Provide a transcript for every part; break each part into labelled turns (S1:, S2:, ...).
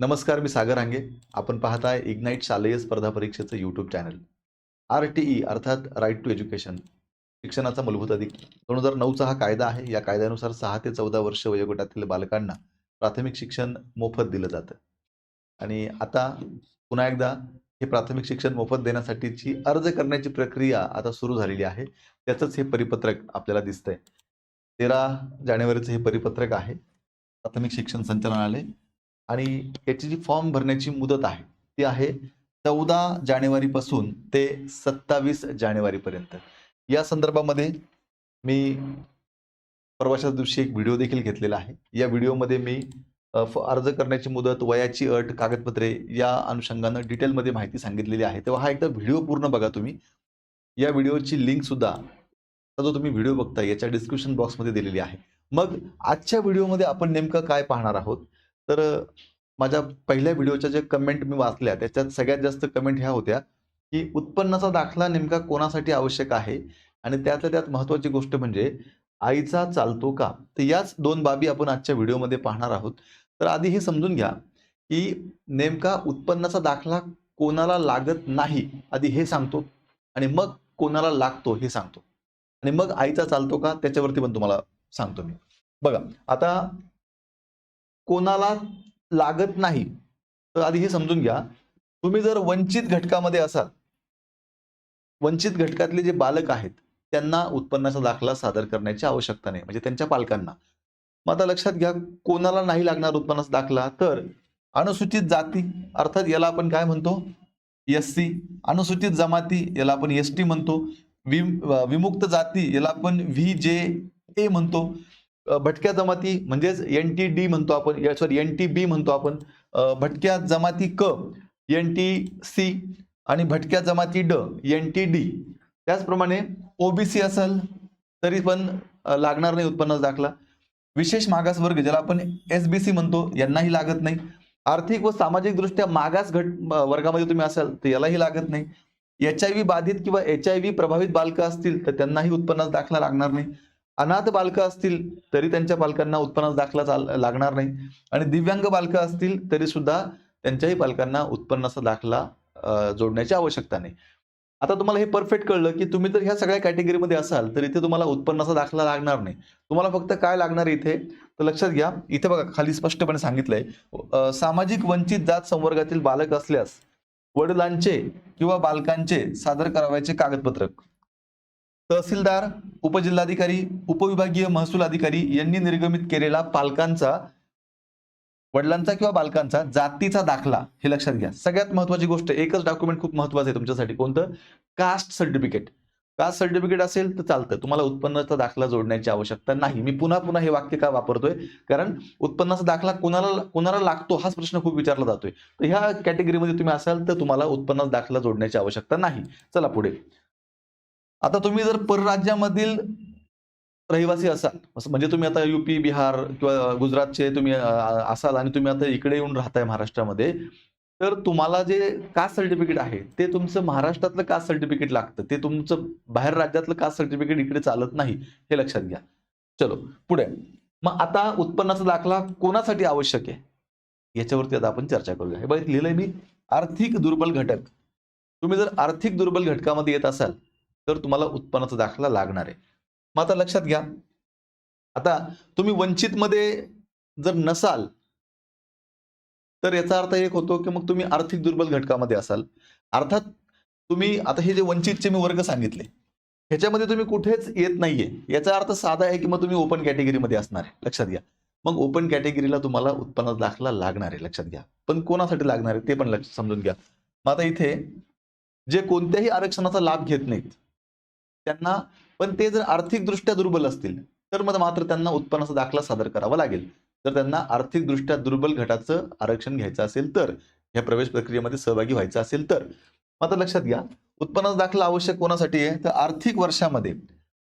S1: नमस्कार मी सागर हांगे आपण पाहताय इग्नाईट शालेय स्पर्धा परीक्षेचं YouTube channel R T E अर्थात राईट टू एज्युकेशन शिक्षणाचा मूलभूत अधिक दोन हजार नऊचा हा कायदा आहे. या कायद्यानुसार सहा ते चौदा वर्ष वयोगटातील बालकांना प्राथमिक शिक्षण मोफत दिलं जातं. आणि आता पुन्हा एकदा हे प्राथमिक शिक्षण मोफत देण्यासाठीची अर्ज करण्याची प्रक्रिया आता सुरू झालेली आहे. त्याचंच हे परिपत्रक आपल्याला दिसतंय. तेरा जानेवारीचं हे परिपत्रक आहे. प्राथमिक शिक्षण संचालनालय. आणि याची जी फॉर्म भरण्याची मुदत आहे ती आहे चौदा जानेवारीपासून ते सत्तावीस जानेवारीपर्यंत या संदर्भामध्ये मी प्रवाशाच्या दिवशी एक व्हिडिओ देखील घेतलेला आहे. या व्हिडिओमध्ये मी अर्ज करण्याची मुदत वयाची अट कागदपत्रे या अनुषंगानं डिटेलमध्ये माहिती सांगितलेली आहे. तेव्हा हा एकदा व्हिडिओ पूर्ण बघा तुम्ही. या व्हिडिओची लिंक सुद्धा जो तुम्ही व्हिडिओ बघता याच्या डिस्क्रिप्शन बॉक्समध्ये दिलेली आहे. मग आजच्या व्हिडिओमध्ये आपण नेमकं काय पाहणार आहोत? तर माझ्या पहिल्या व्हिडिओच्या जे कमेंट मी वाचल्या त्याच्यात सगळ्यात जास्त कमेंट ह्या होत्या की उत्पन्नाचा दाखला नेमका कोणासाठी आवश्यक आहे? आणि त्यातल्या त्यात महत्त्वाची गोष्ट म्हणजे आईचा चालतो का? तर याच दोन बाबी आपण आजच्या व्हिडिओमध्ये पाहणार आहोत. तर आधी हे समजून घ्या की नेमका उत्पन्नाचा दाखला कोणाला लागत नाही? आधी हे सांगतो आणि मग कोणाला लागतो हे सांगतो. आणि मग आईचा चालतो का? त्याच्यावरती पण तुम्हाला सांगतो मी. बघा आता कोणाला लागत नाही. तर आधी हे समजून घ्या. तुम्ही जर वंचित घटकामध्ये असाल वंचित घटकातले जे बालक आहेत त्यांना उत्पन्नाचा दाखला सादर करण्याची आवश्यकता नाही म्हणजे त्यांच्या पालकांना. मग आता लक्षात घ्या कोणाला नाही लागणार उत्पन्नाचा दाखला तर अनुसूचित जाती अर्थात याला आपण काय म्हणतो? S C. अनुसूचित जमाती याला आपण एस टी म्हणतो. विम विमुक्त जाती याला आपण व्ही जे ए म्हणतो. भटक्या जमाती म्हणजेच एन टी डी म्हणतो आपण सॉरी एन टी बी म्हणतो आपण. भटक्या जमाती क एन टी सी आणि भटक्या जमाती ड एन टी डी त्याचप्रमाणे ओबीसी असेल तरी पण लागणार नाही उत्पन्न दाखला. विशेष मागास वर्ग ज्याला आपण एस बी सी म्हणतो यांनाही लागत नाही. आर्थिक व सामाजिकदृष्ट्या मागास घट वर्गामध्ये तुम्ही असाल तर यालाही लागत नाही. एच आय व्ही बाधित किंवा एच आय व्ही प्रभावित बालकं असतील तर त्यांनाही उत्पन्नाचा दाखला लागणार नाही. अनाथ बालकं असतील तरी त्यांच्या पालकांना उत्पन्नाचा दाखला चाल लागणार नाही. आणि दिव्यांग बालकं असतील तरी सुद्धा त्यांच्याही पालकांना उत्पन्नाचा दाखला जोडण्याची आवश्यकता नाही. आता तुम्हाला हे परफेक्ट कळलं की तुम्ही जर ह्या सगळ्या कॅटेगरीमध्ये असाल तर इथे तुम्हाला उत्पन्नाचा दाखला लागणार नाही. तुम्हाला फक्त काय लागणार इथे? तर लक्षात घ्या इथे बघा खाली स्पष्टपणे सांगितलंय सामाजिक वंचित जात संवर्गातील बालक असल्यास वडिलांचे किंवा बालकांचे सादर करावयाचे कागदपत्रक. तहसीलदार उपजिल्हाधिकारी उपविभागीय महसूल अधिकारी यांनी निर्गमित केलेला पालकांचा वडिलांचा किंवा बालकांचा जातीचा दाखला हे लक्षात घ्या. सगळ्यात महत्वाची गोष्ट एकच डॉक्युमेंट खूप महत्वाचं आहे तुमच्यासाठी. कोणतं? कास्ट सर्टिफिकेट कास्ट सर्टिफिकेट असेल तर चालतं. तुम्हाला उत्पन्नाचा दाखला जोडण्याची आवश्यकता नाही. मी पुन्हा पुन्हा हे वाक्य का वापरतोय? कारण उत्पन्नाचा दाखला कोणाला कोणाला लागतो हाच प्रश्न खूप विचारला जातोय. तर ह्या कॅटेगरीमध्ये तुम्ही असाल तर तुम्हाला उत्पन्नाचा दाखला जोडण्याची आवश्यकता नाही. चला पुढे. आता तुम्ही जर परराज्यामधील रहिवासी असाल म्हणजे तुम्ही आता युपी बिहार किंवा गुजरातचे तुम्ही असाल आणि तुम्ही आता इकडे येऊन राहताय महाराष्ट्रामध्ये तर तुम्हाला जे कास्ट सर्टिफिकेट आहे ते तुमचं महाराष्ट्रातलं कास्ट सर्टिफिकेट लागतं. ते तुमचं बाहेर राज्यातलं कास्ट सर्टिफिकेट इकडे चालत नाही हे लक्षात घ्या. चलो पुढे. मग आता उत्पन्नाचा दाखला कोणासाठी आवश्यक आहे? याच्यावरती आता आपण चर्चा करूया. हे बघ लिहिलंय मी आर्थिक दुर्बल घटक. तुम्ही जर आर्थिक दुर्बल घटकामध्ये येत असाल तर तुम्हाला उत्पन्नाचा दाखला लागणार आहे. मग आता लक्षात घ्या. आता तुम्ही वंचितमध्ये जर नसाल तर याचा अर्थ एक होतो की मग तुम्ही आर्थिक दुर्बल घटकामध्ये असाल. अर्थात तुम्ही आता हे जे वंचितचे मी वर्ग सांगितले ह्याच्यामध्ये तुम्ही कुठेच येत नाहीये. याचा अर्थ साधा आहे की मग तुम्ही ओपन कॅटेगरीमध्ये असणार आहे. लक्षात घ्या. मग ओपन कॅटेगरीला तुम्हाला उत्पन्नाचा दाखला लागणार आहे. लक्षात घ्या. पण कोणासाठी लागणार आहे ते पण लक्ष समजून घ्या. मग आता इथे जे कोणत्याही आरक्षणाचा लाभ घेत नाहीत त्यांना पण ते जर आर्थिकदृष्ट्या दुर्बल असतील तर मग मात्र त्यांना उत्पन्नाचा दाखला सादर करावा लागेल. तर त्यांना आर्थिकदृष्ट्या दुर्बल गटाचं आरक्षण घ्यायचं असेल तर ह्या प्रवेश प्रक्रियेमध्ये सहभागी व्हायचं असेल तर मग आता लक्षात घ्या उत्पन्नाचा दाखला आवश्यक कोणासाठी आहे? तर आर्थिक वर्षामध्ये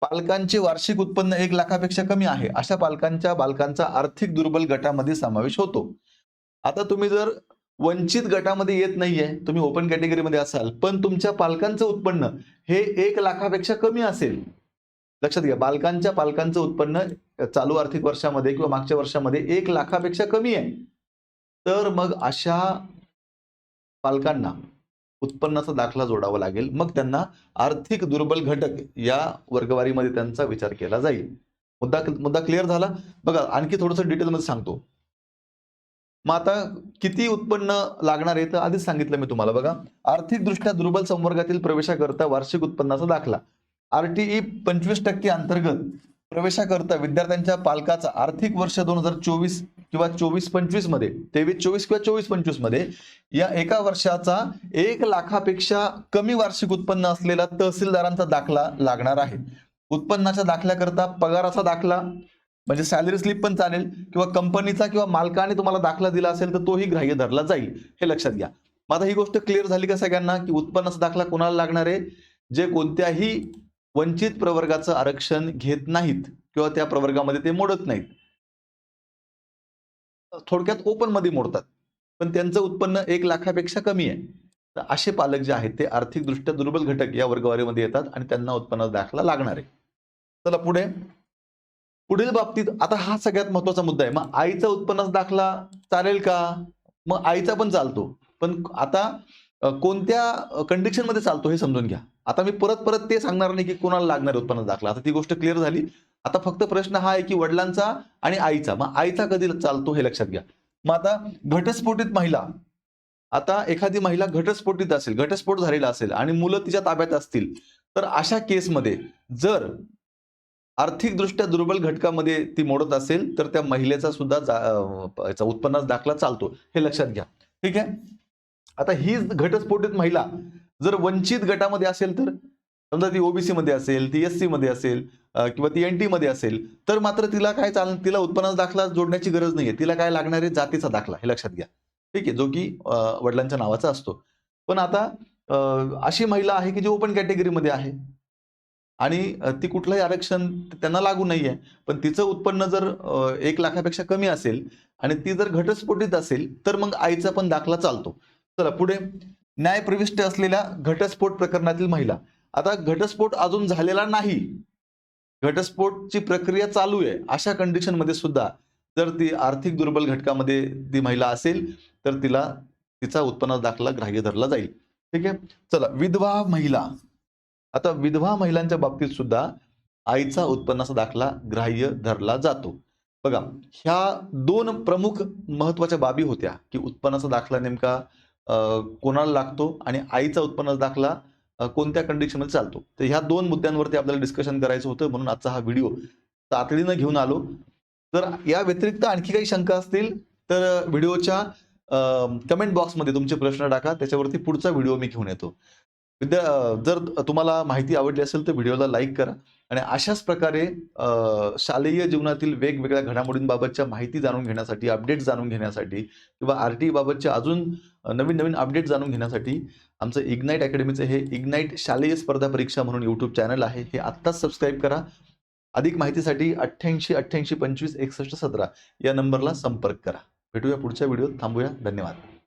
S1: पालकांचे वार्षिक उत्पन्न एक लाखापेक्षा कमी आहे. अशा पालकांच्या बालकांचा आर्थिक दुर्बल गटामध्ये समावेश होतो. आता तुम्ही जर वंचित गटामध्ये येत नाहीये. तुम्ही ओपन कॅटेगरीमध्ये असाल. पण तुमच्या पालकांचं उत्पन्न हे एक लाखापेक्षा कमी असेल. लक्षात घ्या बालकांच्या पालकांचं उत्पन्न चालू आर्थिक वर्षामध्ये किंवा मागच्या वर्षामध्ये एक लाखापेक्षा कमी आहे. तर मग अशा पालकांना उत्पन्नाचा दाखला जोडावा लागेल. मग त्यांना आर्थिक दुर्बल घटक या वर्गवारीमध्ये त्यांचा विचार केला जाईल. मुद्दा मुद्दा क्लिअर झाला? बघा आणखी थोडंसं डिटेलमध्ये सांगतो. मग आता किती उत्पन्न लागणार आहे तर आधीच सांगितलं मी तुम्हाला बघा. आर्थिकदृष्ट्या दुर्बल संवर्गातील प्रवेशाकरता वार्षिक उत्पन्नाचा दाखला. आरटीई पंचवीस टक्के अंतर्गत प्रवेशाकरता विद्यार्थ्यांच्या पालकाचा आर्थिक वर्ष दोन हजार चोवीस किंवा चोवीस पंचवीसमध्ये तेवीस चोवीस किंवा चोवीस पंचवीसमध्ये या एका वर्षाचा एक लाखापेक्षा कमी वार्षिक उत्पन्न असलेला तहसीलदारांचा दाखला लागणार आहे. उत्पन्नाच्या दाखल्याकरता पगाराचा दाखला म्हणजे सॅलरी स्लिप पण चालेल किंवा कंपनीचा किंवा मालकाने तुम्हाला दाखला दिला असेल तर तोही ग्राह्य धरला जाईल हे लक्षात घ्या. मग आता ही गोष्ट क्लिअर झाली का सगळ्यांना? की उत्पन्नाचा दाखला कोणाला लागणार आहे? जे कोणत्याही वंचित प्रवर्गाचं आरक्षण घेत नाहीत किंवा त्या प्रवर्गामध्ये ते मोडत नाहीत. थोडक्यात ओपनमध्ये मोडतात. पण त्यांचं उत्पन्न एक लाखापेक्षा कमी आहे. तर असे पालक जे आहेत ते आर्थिकदृष्ट्या दुर्बल घटक या वर्गवारीमध्ये येतात आणि त्यांना उत्पन्नाचा दाखला लागणार आहे. चला पुढे. पुढील बाबतीत आता हा सगळ्यात महत्त्वाचा मुद्दा आहे. मग आईचा उत्पन्नाचा दाखला चालेल का? मग आईचा पण चालतो. पण आता कोणत्या कंडिशनमध्ये चालतो हे समजून घ्या. आता मी परत परत ते सांगणार नाही की कोणाला लागणार उत्पन्न दाखला. आता ती गोष्ट क्लिअर झाली. आता फक्त प्रश्न हा आहे की वडिलांचा आणि आईचा. मग आईचा कधी चालतो हे लक्षात घ्या. मग आता घटस्फोटित महिला. आता एखादी महिला घटस्फोटित असेल घटस्फोट झालेला असेल आणि मुलं तिच्या ताब्यात असतील तर अशा केसमध्ये जर आर्थिकदृष्ट्या दुर्बल घटकामध्ये ती मोडत असेल तर त्या महिलेचा सुद्धा जा- अं, याचा उत्पन्नाचा दाखला चालतो हे लक्षात घ्या. ठीक आहे? आता ही घटस्फोटित महिला जर वंचित गटामध्ये असेल तर समजा ती ओबीसी मध्ये असेल ती एस सी मध्ये असेल किंवा ती एन टी मध्ये असेल तर मात्र तिला काय चाल तिला उत्पन्नाचा दाखला जोडण्याची गरज नाहीये. तिला काय लागणार आहे? जातीचा दाखला. हे लक्षात घ्या. ठीक आहे? जो की वडिलांच्या नावाचा असतो. पण आता अशी महिला आहे की जी ओपन कॅटेगरीमध्ये आहे. आणि ती कुठलंही आरक्षण त्यांना लागू नाहीये. पण तिचं उत्पन्न जर एक लाखापेक्षा कमी असेल आणि ती जर घटस्फोटीत असेल तर मग आईचा पण दाखला चालतो. चला पुढे. न्यायप्रविष्ट असलेल्या घटस्फोट प्रकरणातील महिला. आता घटस्फोट अजून झालेला नाही. घटस्फोटची प्रक्रिया चालू आहे. अशा कंडिशनमध्ये सुद्धा जर ती आर्थिक दुर्बल घटकामध्ये ती महिला असेल तर तिला तिचा उत्पन्न दाखला ग्राह्य धरला जाईल. ठीक आहे? चला विधवा महिला. आता विधवा महिलांच्या बाबतीत सुद्धा आईचा उत्पन्नाचा दाखला ग्राह्य धरला जातो. बघा ह्या दोन प्रमुख महत्त्वाच्या बाबी होत्या की उत्पन्नाचा दाखला नेमका कोणाला लागतो आणि आईचा उत्पन्नाचा दाखला कोणत्या कंडिशनमध्ये चालतो? तर ह्या दोन मुद्द्यांवरती आपल्याला डिस्कशन करायचं होतं म्हणून आजचा हा व्हिडिओ तातडीनं घेऊन आलो. तर या व्यतिरिक्त आणखी काही शंका असतील तर व्हिडिओच्या कमेंट बॉक्समध्ये तुमचे प्रश्न टाका. त्याच्यावरती पुढचा व्हिडिओ मी घेऊन येतो. विद्या जर तुम्हाला माहिती आवडली असेल तर व्हिडिओला लाईक करा आणि अशाच प्रकारे शालेय जीवनातील वेगवेगळ्या घडामोडींबाबतच्या माहिती जाणून घेण्यासाठी अपडेट जाणून घेण्यासाठी किंवा आर टी बाबतच्या अजून नवीन नवीन अपडेट जाणून घेण्यासाठी आमचं इग्नाईट अकॅडमीचं हे इग्नाईट शालेय स्पर्धा परीक्षा म्हणून यूट्यूब चॅनल आहे. हे आत्ताच सबस्क्राईब करा. अधिक माहितीसाठी अठ्ठ्याऐंशी अठ्ठ्याऐंशी पंचवीस एकसष्ट सतरा या नंबरला संपर्क करा. भेटूया पुढच्या व्हिडिओत थांबूया. धन्यवाद.